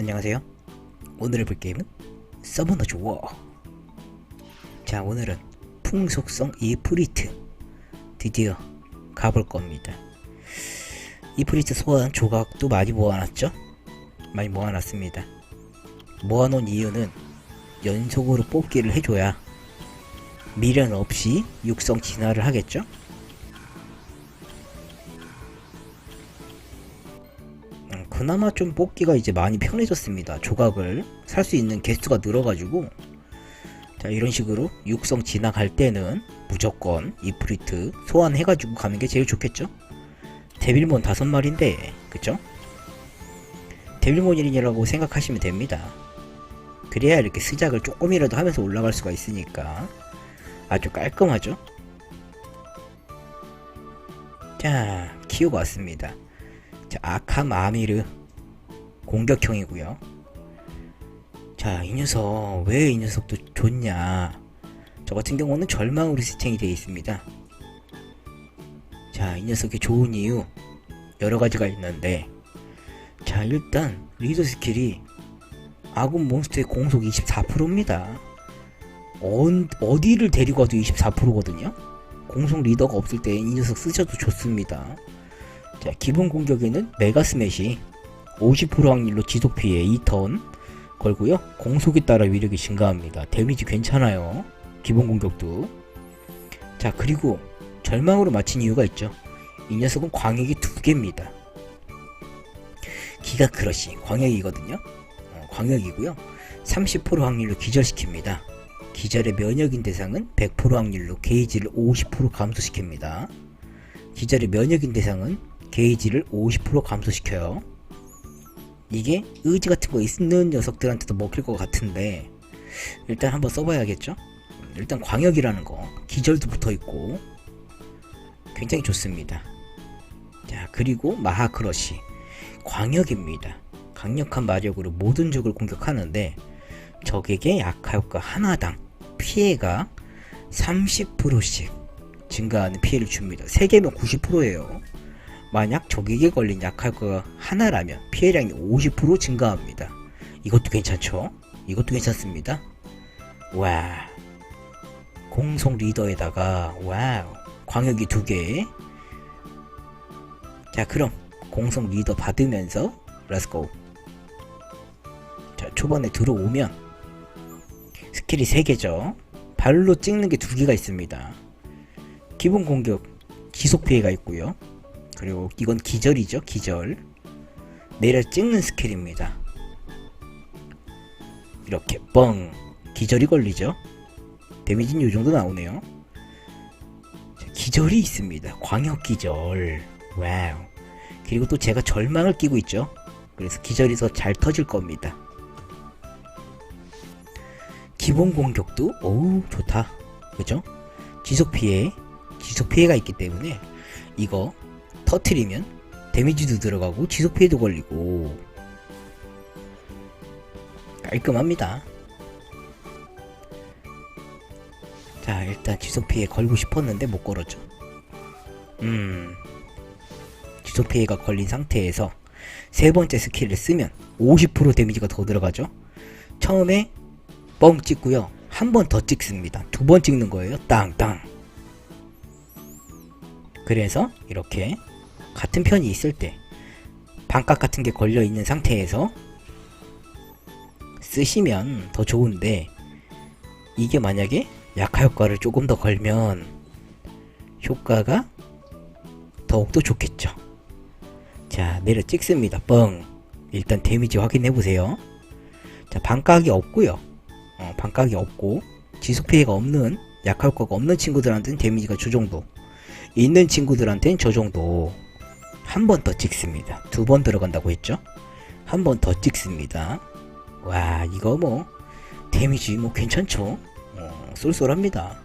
안녕하세요. 오늘 해볼 게임은 서머너 조어. 자, 오늘은 풍속성 이프리트 드디어 가볼 겁니다. 이프리트 소환 조각도 많이 모아놨죠? 많이 모아놨습니다. 모아놓은 이유는 연속으로 뽑기를 해줘야 미련 없이 육성 진화를 하겠죠? 그나마 좀 뽑기가 이제 많이 편해졌습니다. 조각을 살 수 있는 개수가 늘어가지고 자 이런 식으로 육성 지나갈 때는 무조건 이프리트 소환해가지고 가는 게 제일 좋겠죠? 데빌몬 다섯 마리인데 그쵸? 데빌몬이라고 생각하시면 됩니다. 그래야 이렇게 스작을 조금이라도 하면서 올라갈 수가 있으니까 아주 깔끔하죠? 자 키우고 왔습니다. 자, 아캄 아미르 공격형이고요. 자, 이 녀석 왜 이 녀석도 좋냐? 저 같은 경우는 절망으로 세팅이 되어 있습니다. 자, 이 녀석이 좋은 이유 여러 가지가 있는데, 자, 일단 리더 스킬이 아군 몬스터의 공속 24%입니다. 어, 어디를 데리고 가도 24%거든요. 공속 리더가 없을 때 이 녀석 쓰셔도 좋습니다. 자, 기본 공격에는 메가 스매시 50% 확률로 지속 피해 2턴 걸고요. 공속에 따라 위력이 증가합니다. 데미지 괜찮아요. 기본 공격도. 자, 그리고 절망으로 맞힌 이유가 있죠. 이 녀석은 광역이 두 개입니다. 기가 크러시 광역이거든요. 어, 광역이고요. 30% 확률로 기절시킵니다. 기절의 면역인 대상은 100% 확률로 게이지를 50% 감소시킵니다. 기절의 면역인 대상은 게이지를 50% 감소시켜요. 이게 의지 같은 거 있는 녀석들한테도 먹힐 것 같은데 일단 한번 써봐야겠죠? 일단 광역이라는 거 기절도 붙어 있고 굉장히 좋습니다. 자 그리고 마하크러시 광역입니다. 강력한 마력으로 모든 적을 공격하는데 적에게 약화 효과 하나당 피해가 30%씩 증가하는 피해를 줍니다. 3개면 90%예요. 만약 적에게 걸린 약할거가 하나라면 피해량이 50% 증가합니다. 이것도 괜찮죠? 이것도 괜찮습니다. 와 공속 리더에다가 와우 광역이 두 개. 자 그럼 공속 리더 받으면서 렛츠고. 자 초반에 들어오면 스킬이 3개죠. 발로 찍는 게 두 개가 있습니다. 기본 공격 지속 피해가 있고요. 그리고 이건 기절이죠 기절. 내려 찍는 스킬입니다. 이렇게 뻥. 기절이 걸리죠? 데미지는 요정도 나오네요. 자, 기절이 있습니다. 광역 기절. 와우. 그리고 또 제가 절망을 끼고 있죠. 그래서 기절이 더 잘 터질 겁니다. 기본 공격도 오우 좋다. 그죠? 지속 피해. 지속 피해가 있기 때문에 이거 터트리면 데미지도 들어가고 지속 피해도 걸리고 깔끔합니다. 자 일단 지속 피해 걸고 싶었는데 못 걸었죠. 음 지속 피해가 걸린 상태에서 세 번째 스킬을 쓰면 50% 데미지가 더 들어가죠. 처음에 뻥 찍고요. 한 번 더 찍습니다. 두 번 찍는 거예요. 땅땅. 그래서 이렇게 같은 편이 있을 때 반값 같은 게 걸려 있는 상태에서 쓰시면 더 좋은데 이게 만약에 약화 효과를 조금 더 걸면 효과가 더욱더 좋겠죠. 자, 내려 찍습니다. 뻥. 일단 데미지 확인해 보세요. 자, 반각이 없고요. 어, 반각이 없고 지속 피해가 없는 약화 효과가 없는 친구들한테는 데미지가 저 정도. 있는 친구들한테는 저 정도. 한 번 더 찍습니다. 두 번 들어간다고 했죠? 한 번 더 찍습니다. 와, 이거 뭐, 데미지 뭐 괜찮죠? 어, 쏠쏠합니다.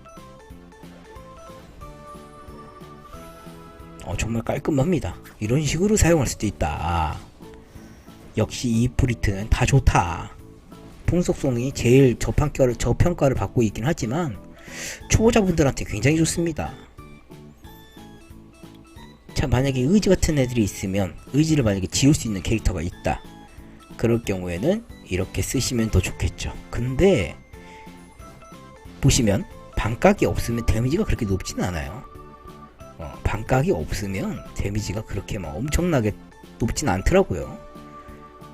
어, 정말 깔끔합니다. 이런 식으로 사용할 수도 있다. 역시 이 프리트는 다 좋다. 풍속성이 제일 저평가를, 저평가를 받고 있긴 하지만, 초보자분들한테 굉장히 좋습니다. 자 만약에 의지 같은 애들이 있으면 의지를 만약에 지울 수 있는 캐릭터가 있다 그럴 경우에는 이렇게 쓰시면 더 좋겠죠. 근데 보시면 반각이 없으면 데미지가 그렇게 높지는 않아요. 어, 반각이 없으면 데미지가 그렇게 막 엄청나게 높진 않더라고요.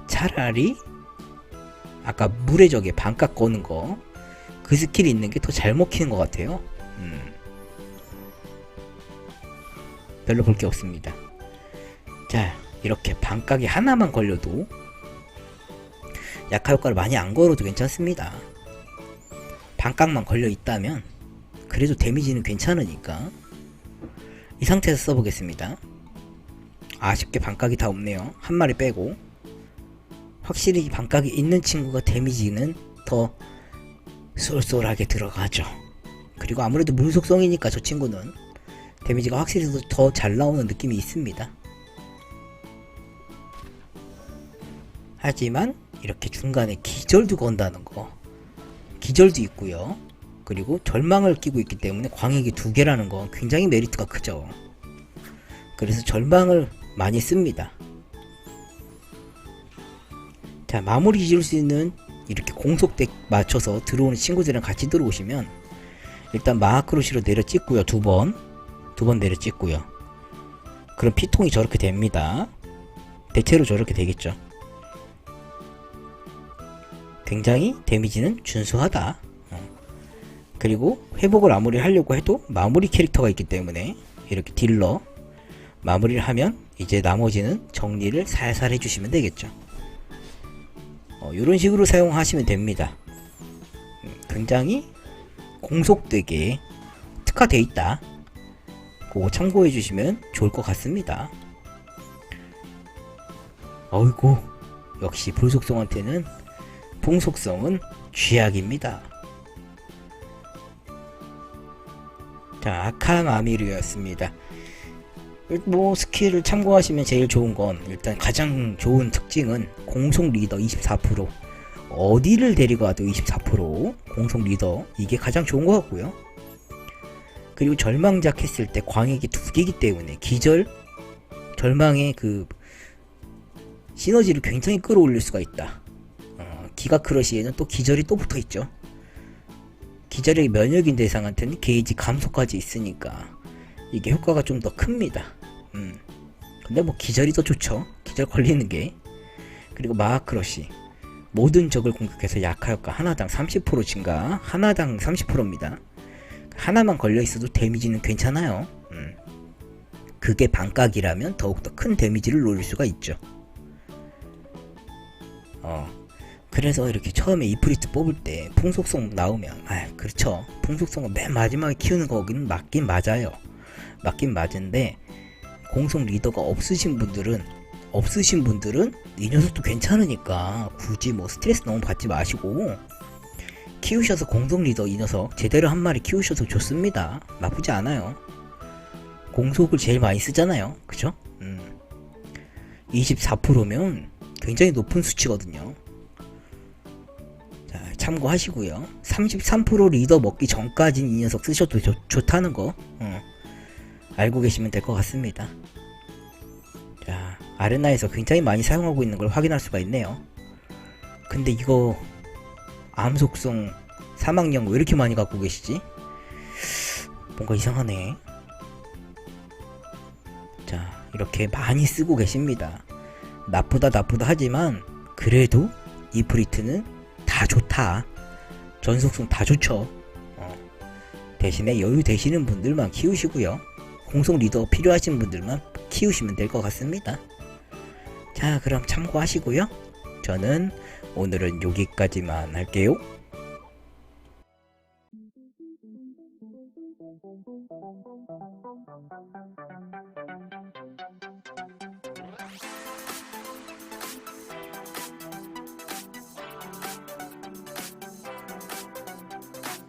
차라리 아까 물의 적에 반각 거는 거 그 스킬이 있는 게 더 잘 먹히는 것 같아요. 음. 별로 볼 게 없습니다. 자, 이렇게 반각이 하나만 걸려도 약화 효과를 많이 안 걸어도 괜찮습니다. 반각만 걸려 있다면 그래도 데미지는 괜찮으니까 이 상태에서 써보겠습니다. 아쉽게 반각이 다 없네요. 한 마리 빼고 확실히 반각이 있는 친구가 데미지는 더 쏠쏠하게 들어가죠. 그리고 아무래도 물속성이니까 저 친구는 데미지가 확실히 더 잘 나오는 느낌이 있습니다. 하지만 이렇게 중간에 기절도 건다는 거 기절도 있고요. 그리고 절망을 끼고 있기 때문에 광역이 두 개라는 건 굉장히 메리트가 크죠. 그래서 절망을 많이 씁니다. 자 마무리 지을 수 있는 이렇게 공속대 맞춰서 들어오는 친구들이랑 같이 들어오시면 일단 마크로시로 내려 찍고요 두 번 두번 내려 찍고요 그럼 피통이 저렇게 됩니다 대체로 저렇게 되겠죠 굉장히 데미지는 준수하다 어. 그리고 회복을 아무리 하려고 해도 마무리 캐릭터가 있기 때문에 이렇게 딜러 마무리를 하면 이제 나머지는 정리를 살살 해주시면 되겠죠 어, 이런 식으로 사용하시면 됩니다. 음, 굉장히 공속되게 특화되어 있다. 그거 참고해 주시면 좋을 것 같습니다. 어이구, 역시 불속성한테는 풍속성은 쥐약입니다. 자, 아카마미르였습니다. 뭐 스킬을 참고하시면 제일 좋은 건 일단 가장 좋은 특징은 공속 리더 24% 어디를 데리고 와도 24% 공속 리더 이게 가장 좋은 것 같고요. 그리고 절망작 했을 때 광역이 두 개이기 때문에 기절 절망의 그 시너지를 굉장히 끌어올릴 수가 있다. 어, 기가 크러시에는 또 기절이 또 붙어 있죠. 기절의 면역인 대상한테는 게이지 감소까지 있으니까 이게 효과가 좀 더 큽니다. 음. 근데 뭐 기절이 더 좋죠. 기절 걸리는 게. 그리고 마하크러시. 모든 적을 공격해서 약화 효과 하나당 30% 증가. 하나당 30%입니다. 하나만 걸려 있어도 데미지는 괜찮아요. 음. 그게 반각이라면 더욱더 큰 데미지를 노릴 수가 있죠. 어. 그래서 이렇게 처음에 이프리트 뽑을 때 풍속성 나오면 아 그렇죠 풍속성은 맨 마지막에 키우는 거긴 맞긴 맞아요 맞긴 맞은데 공속 리더가 없으신 분들은 없으신 분들은 이 녀석도 괜찮으니까 굳이 뭐 스트레스 너무 받지 마시고 키우셔서 공속 리더 이 녀석 제대로 한 마리 키우셔도 좋습니다. 나쁘지 않아요. 공속을 제일 많이 쓰잖아요. 그죠? 음. 24%면 굉장히 높은 수치거든요. 자, 참고하시고요. 33% 리더 먹기 전까지는 이 녀석 쓰셔도 좋, 좋다는 거. 어. 알고 계시면 될 것 같습니다. 자, 아레나에서 굉장히 많이 사용하고 있는 걸 확인할 수가 있네요. 근데 이거 암 속성 사망령 왜 이렇게 많이 갖고 계시지? 뭔가 이상하네. 자, 이렇게 많이 쓰고 계십니다. 나쁘다 나쁘다 하지만 그래도 이 프리트는 다 좋다. 전속성 다 좋죠. 어. 대신에 여유 되시는 분들만 키우시고요. 공속 리더 필요하신 분들만 키우시면 될 것 같습니다. 자, 그럼 참고하시고요. 저는 오늘은 여기까지만 할게요.